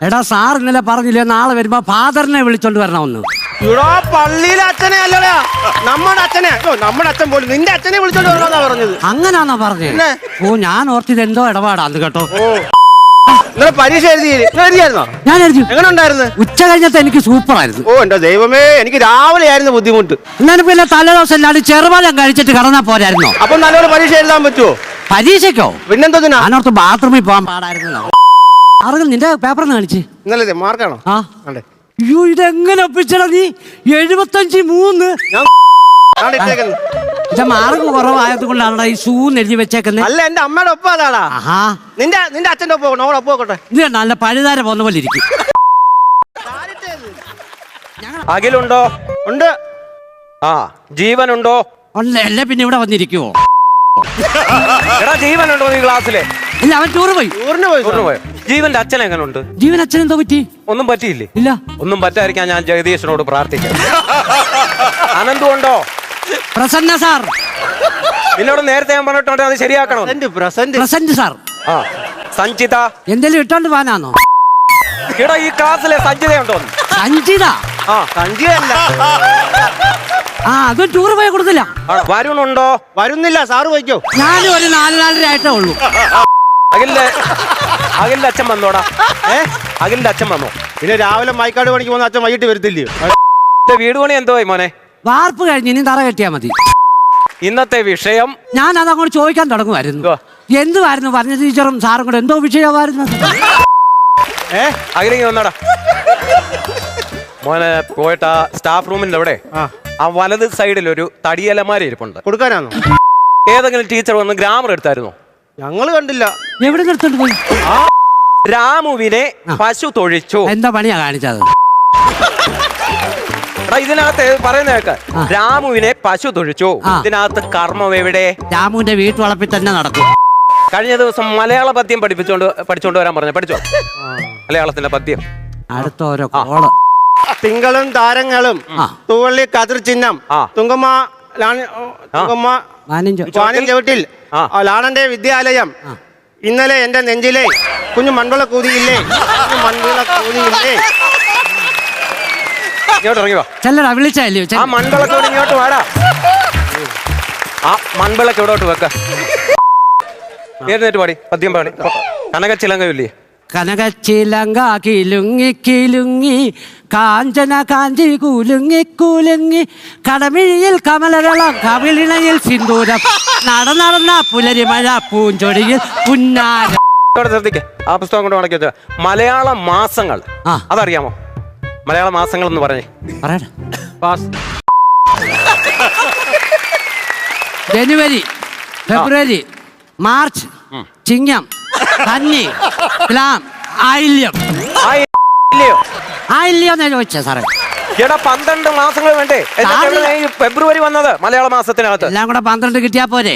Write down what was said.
എടാ സാർ ഇന്നലെ പറഞ്ഞില്ലേ നാളെ വരുമ്പോ ഫാദറിനെ വിളിച്ചോണ്ട് വരണമെന്ന്. ഇവിടെ പള്ളിയിലെ അച്ഛനെ അല്ലടാ. നമ്മുടെ അച്ഛനെ. ഓ, നമ്മുടെ അച്ഛൻ പോലും നിന്റെ അച്ഛനെ വിളിച്ചോണ്ട് വരണമെന്നാ പറഞ്ഞത്. അങ്ങനാന്നാ പറഞ്ഞേ? പിന്നെ? ഓ ഞാൻ ഓർത്തിത് എന്തോ ഇടപാടാന്ന് കേട്ടോ. ഓ. ഇന്നലെ പരീക്ഷ എഴുതി നിങ്ങൾ എഴുതിയായിരുന്നോ? ഞാൻ എഴുതി. എങ്ങനെ ഉണ്ടായിരുന്നു? ഉച്ച കഴിഞ്ഞത്തെ എനിക്ക് സൂപ്പർ ആയിരുന്നു ഓ എന്റെ ദൈവമേ എനിക്ക് രാവിലെ ആയിരുന്നു ബുദ്ധിമുട്ട്. എന്നാലും പിന്നെ തലേദിവസം എല്ലാവരും ചെറുപാലം കഴിച്ചിട്ട് കടന്നാ പോരായിരുന്നോ? അപ്പൊ നല്ലപോലെ പരീക്ഷ എഴുതാൻ പറ്റുമോ പരീക്ഷയ്ക്കോ? പിന്നെന്തോ ഞാനോർത്ത് ബാത്റൂമിൽ പോകാൻ പാടായിരുന്നല്ലോ ആറുകൾ നിന്റെ പേപ്പർ കാണിച്ച്. ഇന്നലെ മാർക്കാണോ ആ. അതെ അയ്യോ ഇതെങ്ങനെ ഒപ്പിച്ചടാ നീ? എഴുപത്തഞ്ച് മൂന്ന്. ഞാൻ ആണ് ഇട്ടേക്കുന്നത്. മാർക്ക് കുറവായത് കൊണ്ടാണ് ഈ ഷൂ എഴുതി വെച്ചേക്കുന്നത് അല്ല എന്റെ അമ്മയുടെ ഒപ്പം അതാടാ. ആഹാ. നിന്റെ നിന്റെ അച്ഛന്റെ ഒപ്പം അവളെ ഒപ്പം നോക്കട്ടെ ഇത് കണ്ടോ, നല്ല പഴുതാര പോകുന്ന പോലെ ഇരിക്കും. അഖിലുണ്ടോ? ഉണ്ട്. ആ ജീവനുണ്ടോ? അല്ല അല്ലേ പിന്നെ ഇവിടെ വന്നിരിക്കുവോ? എടാ ജീവനുണ്ടോ നീ ക്ലാസ്സിലെ ഇല്ല അവൻ ടൂറ് പോയി. ടൂറിന് പോയി ടൂറിന് പോയോ. ജീവന്റെ അച്ഛൻ എങ്ങനുണ്ട്? ജീവൻ അച്ഛൻ എന്തോ പറ്റി? ഒന്നും പറ്റിയില്ലേ? ഇല്ല. ഒന്നും പറ്റാതിരിക്കാൻ ഞാൻ ജഗദീശനോട് പ്രാർത്ഥിക്കാം. അനന്തുണ്ടോ പ്രസന്ന സാർ. നിന്നോട് നേരത്തെ ഞാൻ പറഞ്ഞിട്ടുണ്ട് അത് ശരിയാക്കണോ. Present present. Present sir. ആ സഞ്ചിത എന്തെങ്കിലും ഇട്ടോണ്ട് പോകാനാണോ എടാ ഈ ക്ലാസ്സിലെ സഞ്ചിതയുണ്ടോ സഞ്ചിത ആ. സഞ്ജയല്ല ആ അത് ടൂർ പോയി കൊടുത്തില്ല. വരുന്നുണ്ടോ വരുണുണ്ടോ? വരുന്നില്ല സാറ് വയ്ക്കോ ഞാനും ഒരു നാല് നാലര ആയിട്ടേ ഉള്ളൂ. അഖിലിന്റെ അഖിലിന്റെ അച്ഛൻ വന്നോടാ. ഏ? അഖിലിന്റെ അച്ഛൻ വന്നോ? പിന്നെ രാവിലെ മൈക്കാട് പണിക്ക് പോകുന്ന അച്ഛൻ വൈകിട്ട് വരത്തില്ലയോ ഇത് വീട് പണി എന്തോയി മോനെ? വാർപ്പ് കഴിഞ്ഞ് ഇനി തറ കെട്ടിയാ മതി. ഇന്നത്തെ വിഷയം ഞാൻ അതങ്ങോട്ട് ചോദിക്കാൻ തുടങ്ങുമായിരുന്നു. എന്തുവാ? എന്തുവായിരുന്നു? പറഞ്ഞ ടീച്ചറും സാറും കൂടെ എന്തോ വിഷയമായിരുന്നു? ഏ? അഖിലിങ്ങി വന്നോടാ. മോനെ പോയിട്ട് ആ സ്റ്റാഫ് റൂമിന്റെ അവിടെ ആ. ആ വലത് സൈഡിൽ ഒരു തടിയലമാര ഇരിപ്പുണ്ട്. കൊടുക്കാനാണോ ഏതെങ്കിലും ടീച്ചർ വന്ന് ഗ്രാമർ എടുത്തായിരുന്നോ? ഞങ്ങൾ കണ്ടില്ല. എവിടെ നിർത്തോണ്ട് പോയി രാമുവിനെ പശു തൊഴിച്ചു. എന്താ പണിയാ കാണിച്ചത്? എടാ ഇതിനകത്ത് പറയുന്ന കേക്ക്. രാമുവിനെ പശു തൊഴിച്ചു. ആ. ഇതിനകത്ത് കർമ്മം എവിടെ? രാമുവിന്റെ വീട്ടുവളപ്പിൽ തന്നെ നടക്കും. കഴിഞ്ഞ ദിവസം മലയാള പദ്യം പഠിപ്പിച്ചോണ്ട് പഠിച്ചോണ്ട് വരാൻ പറഞ്ഞു. പഠിച്ചോ? മലയാളത്തിന്റെ പദ്യം. അടുത്ത ഓരോ കോൾ. തിങ്കളും താരങ്ങളും ആ. തൂവള്ളി കതിർ ചിഹ്നം ആ. തുങ്കമ്മ ലാണി- ഓ, തുങ്കമ്മ ചവിട്ടിൽ ആ. വിദ്യാലയം. ഇന്നലെ എന്റെ നെഞ്ചിലെ കുഞ്ഞു മൺവിള കൂതിയില്ലേ? മൺവിള കൂതിയില്ലേ? ഇങ്ങോട്ട് ഇറങ്ങി വാ. ചെല്ലടാ വിളിച്ചല്ലേ ആ ഇങ്ങോട്ട് വാടാ. ആ മൺവിളക്ക് ഇവിടോട്ട് വെക്ക? എഴുന്നേറ്റ് പാടി പദ്യം പാടി. കനകച്ചിലങ്കയില്ലേ? കനകച്ചിലങ്ക കിലുങ്ങി കിലുങ്ങി കാഞ്ചന കാഞ്ചി കുലുങ്ങി കുലുങ്ങി. കടമിഴിയിൽ കമലവെള്ളം കവിളിണയിൽ സിന്ദൂരം. നടന്നടന്ന പുലരിമഴ പൂഞ്ചൊടിയിൽ പുന്നാര. ഇവിടെ ശ്രദ്ധിക്കേ. ആ പുസ്തകം കൊണ്ട് വെച്ചാൽ മലയാള മാസങ്ങൾ. ആ. അതറിയാമോ? മലയാള മാസങ്ങൾ എന്ന് പറഞ്ഞേ. പറയടാ. പാസ്. ജനുവരി ഫെബ്രുവരി മാർച്ച് ചിങ്ങം. കന്നി. തുലാം ആയില്യം. ഇല്ലയോ ആയില്യം എന്നാ ചോദിച്ചേ സാറേ? എടാ പന്ത്രണ്ട് മാസങ്ങൾ വേണ്ടേ? എന്നിട്ട് സാറിന് എവിടുന്നാ ഈ ഫെബ്രുവരി വന്നത്? മലയാള മാസത്തിനകത്ത്. എല്ലാം കൂടെ പന്ത്രണ്ട് കിട്ടിയാ പോരെ?